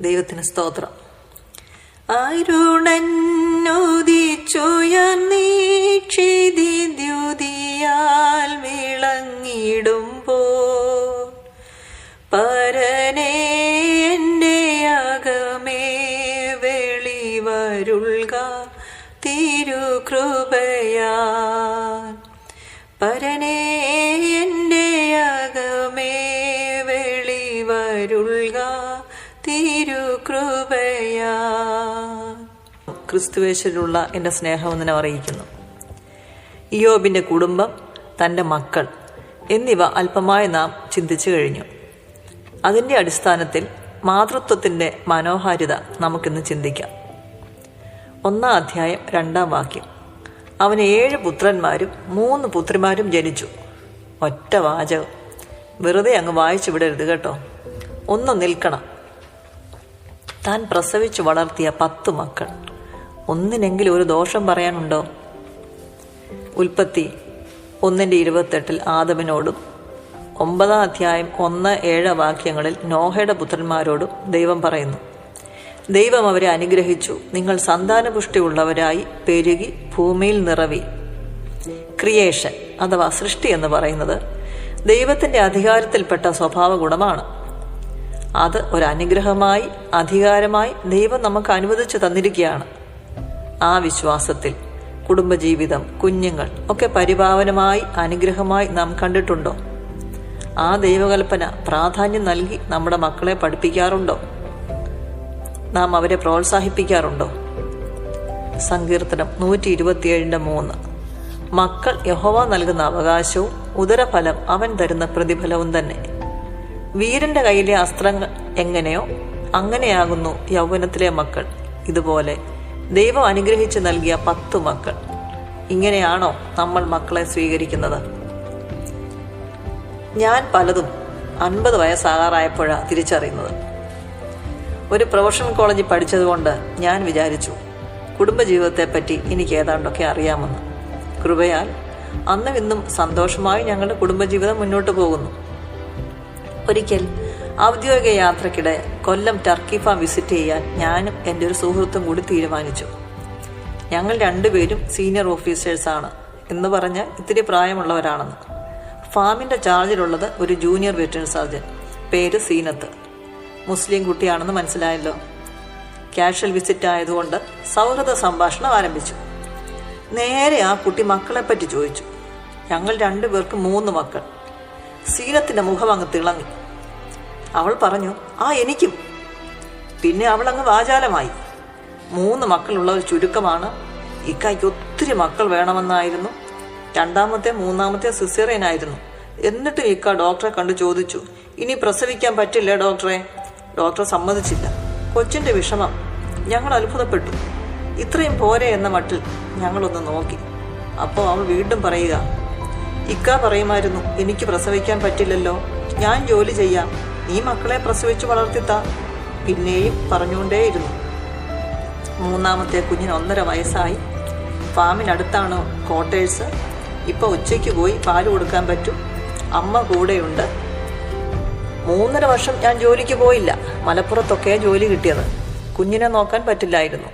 ദൈവത്തിന് സ്തോത്രം. അരുണന്നുദിച്ചുയർന്നീക്ഷിതി ദ്യുതിയാൽ വിളങ്ങിടുമ്പോ പരനേ എന്റെ അകമേ വെളിവരുൾക തിരുകൃപയാ ക്രിസ്തുവേശ്വരിലുള്ള എന്റെ സ്നേഹവന്ദനം അറിയിക്കുന്നു. ഇയോബിന്റെ കുടുംബം തന്റെ മക്കൾ എന്നിവ അല്പമായി നാം ചിന്തിച്ചു കഴിഞ്ഞു. അതിന്റെ അടിസ്ഥാനത്തിൽ മാതൃത്വത്തിന്റെ മനോഹാരിത നമുക്കിന്ന് ചിന്തിക്കാം. ഒന്നാം അധ്യായം രണ്ടാം വാക്യം. അവന് ഏഴ് പുത്രന്മാരും മൂന്ന് പുത്രിമാരും ജനിച്ചു. ഒറ്റ വാചകം. വെറുതെ അങ്ങ് വായിച്ചു വിടരുത് കേട്ടോ. ഒന്ന് നിൽക്കണം. താൻ പ്രസവിച്ചു വളർത്തിയ പത്ത് മക്കൾ. ഒന്നിനെങ്കിലും ഒരു ദോഷം പറയാനുണ്ടോ? ഉൽപ്പത്തി ഒന്നിന്റെ ഇരുപത്തെട്ടിൽ ആദമിനോടും ഒമ്പതാം അധ്യായം ഒന്ന് ഏഴ് വാക്യങ്ങളിൽ നോഹയുടെ പുത്രന്മാരോടും ദൈവം പറയുന്നു. ദൈവം അവരെ അനുഗ്രഹിച്ചു നിങ്ങൾ സന്താനപുഷ്ടിയുള്ളവരായി പെരുകി ഭൂമിയിൽ നിറവി. ക്രിയേഷൻ അഥവാ സൃഷ്ടി എന്ന് പറയുന്നത് ദൈവത്തിന്റെ അധികാരത്തിൽപ്പെട്ട സ്വഭാവ ഗുണമാണ് അത് ഒരു അനുഗ്രഹമായി അധികാരമായി ദൈവം നമുക്ക് അനുവദിച്ചു തന്നിരിക്കുകയാണ്. ആ വിശ്വാസത്തിൽ കുടുംബജീവിതം കുഞ്ഞുങ്ങൾ ഒക്കെ പരിപാവനമായി അനുഗ്രഹമായി നാം കണ്ടിട്ടുണ്ടോ? ആ ദൈവകൽപ്പന പ്രാധാന്യം നൽകി നമ്മുടെ മക്കളെ പഠിപ്പിക്കാറുണ്ടോ? നാം അവരെ പ്രോത്സാഹിപ്പിക്കാറുണ്ടോ? സങ്കീർത്തനം നൂറ്റി ഇരുപത്തിയേഴിന്റെ മൂന്ന്. മക്കൾ യഹോവ നൽകുന്ന അവകാശവും ഉദരഫലം അവൻ തരുന്ന പ്രതിഫലവും തന്നെ. വീരന്റെ കയ്യിലെ അസ്ത്രങ്ങൾ എങ്ങനെയോ അങ്ങനെയാകുന്നു യൗവനത്തിലെ മക്കൾ. ഇതുപോലെ ദൈവം അനുഗ്രഹിച്ച് നൽകിയ പത്തു മക്കൾ. ഇങ്ങനെയാണോ നമ്മൾ മക്കളെ സ്വീകരിക്കുന്നത്? ഞാൻ പലതും അൻപത് വയസ്സാകാറായപ്പോഴാണ് തിരിച്ചറിയുന്നത്. ഒരു പ്രൊഫഷണൽ കോളേജിൽ പഠിച്ചതുകൊണ്ട് ഞാൻ വിചാരിച്ചു കുടുംബജീവിതത്തെപ്പറ്റി എനിക്ക് ഏതാണ്ടൊക്കെ അറിയാമെന്ന്. കൃപയാൽ അന്നും ഇന്നും സന്തോഷമായി ഞങ്ങളുടെ കുടുംബജീവിതം മുന്നോട്ട് പോകുന്നു. ഒരിക്കൽ ഔദ്യോഗിക യാത്രക്കിടെ കൊല്ലം ടർക്കി ഫാം വിസിറ്റ് ചെയ്യാൻ ഞാനും എന്റെ ഒരു സുഹൃത്തും കൂടി തീരുമാനിച്ചു. ഞങ്ങൾ രണ്ടുപേരും സീനിയർ ഓഫീസേഴ്സാണ് എന്ന് പറഞ്ഞ് ഇത്തിരി പ്രായമുള്ളവരാണെന്ന്. ഫാമിന്റെ ചാർജിലുള്ളത് ഒരു ജൂനിയർ വെറ്റിനറി സർജൻ പേര് സീനത്ത്. മുസ്ലിം കുട്ടിയാണെന്ന് മനസ്സിലായല്ലോ. കാഷ്വൽ വിസിറ്റ് ആയതുകൊണ്ട് സൗഹൃദ സംഭാഷണം ആരംഭിച്ചു. നേരെ ആ കുട്ടി മക്കളെപ്പറ്റി ചോദിച്ചു. ഞങ്ങൾ രണ്ടുപേർക്ക് മൂന്ന് മക്കൾ. സീനത്തിന്റെ മുഖം അങ്ങ് തിളങ്ങി. അവൾ പറഞ്ഞു ആ എനിക്കും. പിന്നെ അവൾ അങ്ങ് വാചാലമായി. മൂന്ന് മക്കളുള്ള ഒരു ചുരുക്കമാണ് ഇക്കായ്ക്ക് ഒത്തിരി മക്കൾ വേണമെന്നായിരുന്നു. രണ്ടാമത്തെ മൂന്നാമത്തെ സിസേറിയനായിരുന്നു. എന്നിട്ടും ഇക്ക ഡോക്ടറെ കണ്ടു ചോദിച്ചു ഇനി പ്രസവിക്കാൻ പറ്റില്ലേ ഡോക്ടറെ? ഡോക്ടർ സമ്മതിച്ചില്ല. കൊച്ചിന്റെ വിഷമം. ഞങ്ങൾ അത്ഭുതപ്പെട്ടു. ഇത്രയും പോരെ എന്ന മട്ടിൽ ഞങ്ങളൊന്ന് നോക്കി. അപ്പോൾ അവൾ വീണ്ടും പറയുക ഇക്ക പറയുമായിരുന്നു എനിക്ക് പ്രസവിക്കാൻ പറ്റില്ലല്ലോ. ഞാൻ ജോലി ചെയ്യാം. നീ മക്കളെ പ്രസവിച്ചു വളർത്തിത്ത. പിന്നെയും പറഞ്ഞുകൊണ്ടേയിരുന്നു. മൂന്നാമത്തെ കുഞ്ഞിന് ഒന്നര വയസ്സായി. ഫാമിനടുത്താണ് ക്വാർട്ടേഴ്സ്. ഇപ്പം ഉച്ചയ്ക്ക് പോയി പാൽ കൊടുക്കാൻ പറ്റും. അമ്മ കൂടെയുണ്ട്. മൂന്നര വർഷം ഞാൻ ജോലിക്ക് പോയില്ല. മലപ്പുറത്തൊക്കെ ജോലി കിട്ടിയത്. കുഞ്ഞിനെ നോക്കാൻ പറ്റില്ലായിരുന്നു.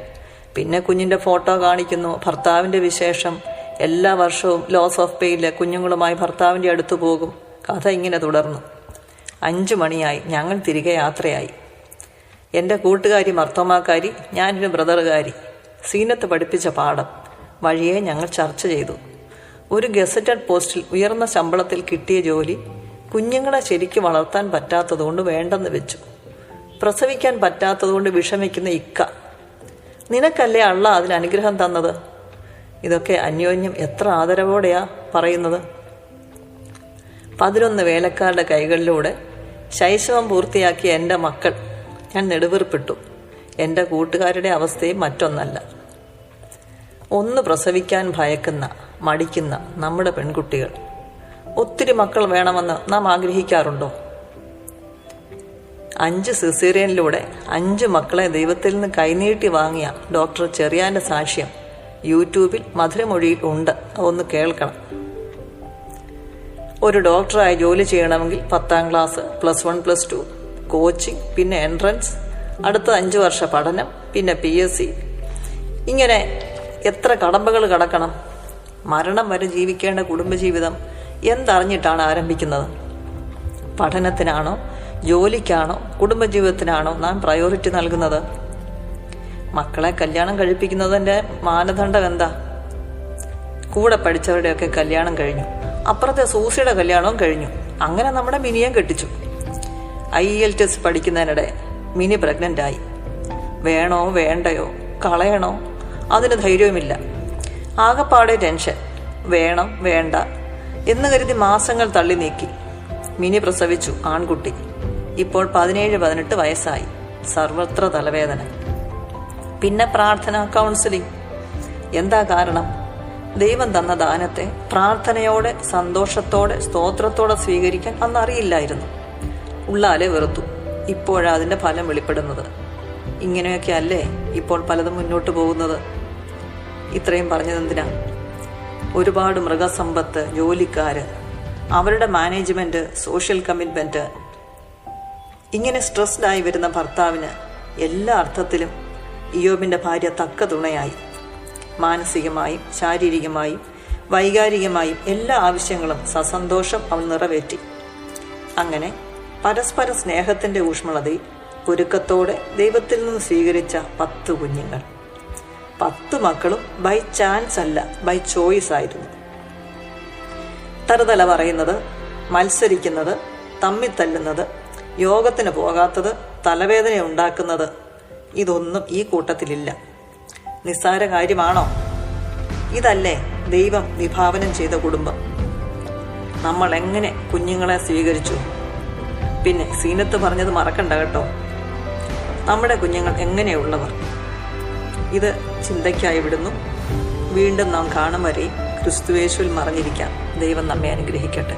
പിന്നെ കുഞ്ഞിന്റെ ഫോട്ടോ കാണിക്കുന്നു. ഭർത്താവിന്റെ വിശേഷം. എല്ലാ വർഷവും ലോസ് ഓഫ് പെയിലെ കുഞ്ഞുങ്ങളുമായി ഭർത്താവിന്റെ അടുത്ത് പോകും. കഥ ഇങ്ങനെ തുടർന്നു. അഞ്ചു മണിയായി. ഞങ്ങൾ തിരികെ യാത്രയായി. എന്റെ കൂട്ടുകാരി മർത്തോമാക്കാരി ഞാനൊരു ബ്രദറുകാരി. സീനത്ത് പഠിപ്പിച്ച പാഠം വഴിയെ ഞങ്ങൾ ചർച്ച ചെയ്തു. ഒരു ഗസറ്റഡ് പോസ്റ്റിൽ ഉയർന്ന ശമ്പളത്തിൽ കിട്ടിയ ജോലി കുഞ്ഞുങ്ങളെ ശരിക്ക് വളർത്താൻ പറ്റാത്തതുകൊണ്ട് വേണ്ടെന്ന് വെച്ചു. പ്രസവിക്കാൻ പറ്റാത്തതുകൊണ്ട് വിഷമിക്കുന്ന ഇക്ക. നിനക്കല്ലേ അള്ള അതിന് അനുഗ്രഹം തന്നത്? ഇതൊക്കെ അന്യോന്യം എത്ര ആദരവോടെയാ പറയുന്നത്? പതിനൊന്ന് വേലക്കാരുടെ കൈകളിലൂടെ ശൈശവം പൂർത്തിയാക്കിയ എന്റെ മക്കൾ. ഞാൻ നെടുവീർപ്പിട്ടു. എന്റെ കൂട്ടുകാരുടെ അവസ്ഥയും മറ്റൊന്നല്ല. ഒന്ന് പ്രസവിക്കാൻ ഭയക്കുന്ന മടിക്കുന്ന നമ്മുടെ പെൺകുട്ടികൾ. ഒത്തിരി മക്കൾ വേണമെന്ന് നാം ആഗ്രഹിക്കാറുണ്ടോ? അഞ്ച് സിസേറിയനിലൂടെ അഞ്ച് മക്കളെ ദൈവത്തിൽ നിന്ന് കൈനീട്ടി വാങ്ങിയ ഡോക്ടർ ചെറിയാന്റെ സാക്ഷ്യം യൂട്യൂബിൽ മധുരമൊഴിയിൽ ഉണ്ട്. അതൊന്ന് കേൾക്കണം. ഒരു ഡോക്ടറായി ജോലി ചെയ്യണമെങ്കിൽ പത്താം class plus one plus two coaching പിന്നെ എൻട്രൻസ് അടുത്ത അഞ്ച് വർഷ പഠനം പിന്നെ പി എസ് സി ഇങ്ങനെ എത്ര കടമ്പകൾ കടക്കണം? മരണം വരെ ജീവിക്കേണ്ട കുടുംബജീവിതം എന്തറിഞ്ഞിട്ടാണ് ആരംഭിക്കുന്നത്? പഠനത്തിനാണോ ജോലിക്കാണോ കുടുംബജീവിതത്തിനാണോ നാം പ്രയോറിറ്റി നൽകുന്നത്? മക്കളെ കല്യാണം കഴിപ്പിക്കുന്നതിന്റെ മാനദണ്ഡം എന്താ? കൂടെ പഠിച്ചവരുടെയൊക്കെ കല്യാണം കഴിഞ്ഞു. അപ്പുറത്തെ സൂസിയുടെ കല്യാണവും കഴിഞ്ഞു. അങ്ങനെ നമ്മുടെ മിനിയെ കെട്ടിച്ചു. ഐ എൽ ടെസ്റ്റ് പഠിക്കുന്നതിനിടെ മിനി പ്രഗ്നന്റ് ആയി. വേണോ വേണ്ടയോ കളയണോ? അതിന് ധൈര്യവുമില്ല. ആകപ്പാടെ ടെൻഷൻ. വേണം വേണ്ട എന്ന് കരുതി മാസങ്ങൾ തള്ളി നീക്കി. മിനി പ്രസവിച്ചു ആൺകുട്ടി. ഇപ്പോൾ പതിനേഴ് പതിനെട്ട് വയസ്സായി. സർവത്ര തലവേദന. പിന്നെ പ്രാർത്ഥന കൗൺസിലിംഗ് എന്താ കാരണം? ദൈവം തന്ന ദാനത്തെ പ്രാർത്ഥനയോടെ സന്തോഷത്തോടെ സ്തോത്രത്തോടെ സ്വീകരിക്കാൻ അന്ന് അറിയില്ലായിരുന്നു. ഉള്ളാലെ വെറുത്തു. ഇപ്പോഴാണ് അതിന്റെ ഫലം വെളിപ്പെടുന്നത്. ഇങ്ങനെയൊക്കെ അല്ലേ ഇപ്പോൾ പലതും മുന്നോട്ട് പോകുന്നത്? ഇത്രയും പറഞ്ഞതെന്തിനാ? ഒരുപാട് മൃഗസമ്പത്ത് ജോലിക്കാര് അവരുടെ മാനേജ്മെന്റ് സോഷ്യൽ കമ്മിറ്റ്മെന്റ്. ഇങ്ങനെ സ്ട്രെസ്ഡായി വരുന്ന ഭർത്താവിന് എല്ലാ അർത്ഥത്തിലും ഇയോബിന്റെ ഭാര്യ തക്ക തുണയായി. മാനസികമായും ശാരീരികമായും വൈകാരികമായും എല്ലാ ആവശ്യങ്ങളും സസന്തോഷം അവൾ നിറവേറ്റി. അങ്ങനെ പരസ്പര സ്നേഹത്തിന്റെ ഊഷ്മളതയിൽ ഒരുക്കത്തോടെ ദൈവത്തിൽ നിന്ന് സ്വീകരിച്ച പത്ത് കുഞ്ഞുങ്ങൾ. പത്ത് മക്കളും ബൈ ചാൻസ് അല്ല ബൈ ചോയ്സ് ആയിരുന്നു. തറുതല പറയുന്നത് മത്സരിക്കുന്നത് തമ്മിൽ തല്ലുന്നത് യോഗത്തിന് പോകാത്തത് തലവേദന ഉണ്ടാക്കുന്നത് ഇതൊന്നും ഈ കൂട്ടത്തിലില്ല. നിസ്സാര കാര്യമാണോ? ഇതല്ലേ ദൈവം വിഭാവനം ചെയ്ത കുടുംബം. നമ്മൾ എങ്ങനെ കുഞ്ഞുങ്ങളെ സ്വീകരിച്ചു? പിന്നെ സീനത്ത് പറഞ്ഞത് മറക്കണ്ട കേട്ടോ. നമ്മുടെ കുഞ്ഞുങ്ങൾ എങ്ങനെയുള്ളവർ? ഇത് ചിന്തയ്ക്കായി വിടുന്നു. വീണ്ടും നാം കാണും വരെയും ക്രിസ്തുവേശുവിൽ മറഞ്ഞിരിക്കാം. ദൈവം നമ്മെ അനുഗ്രഹിക്കട്ടെ.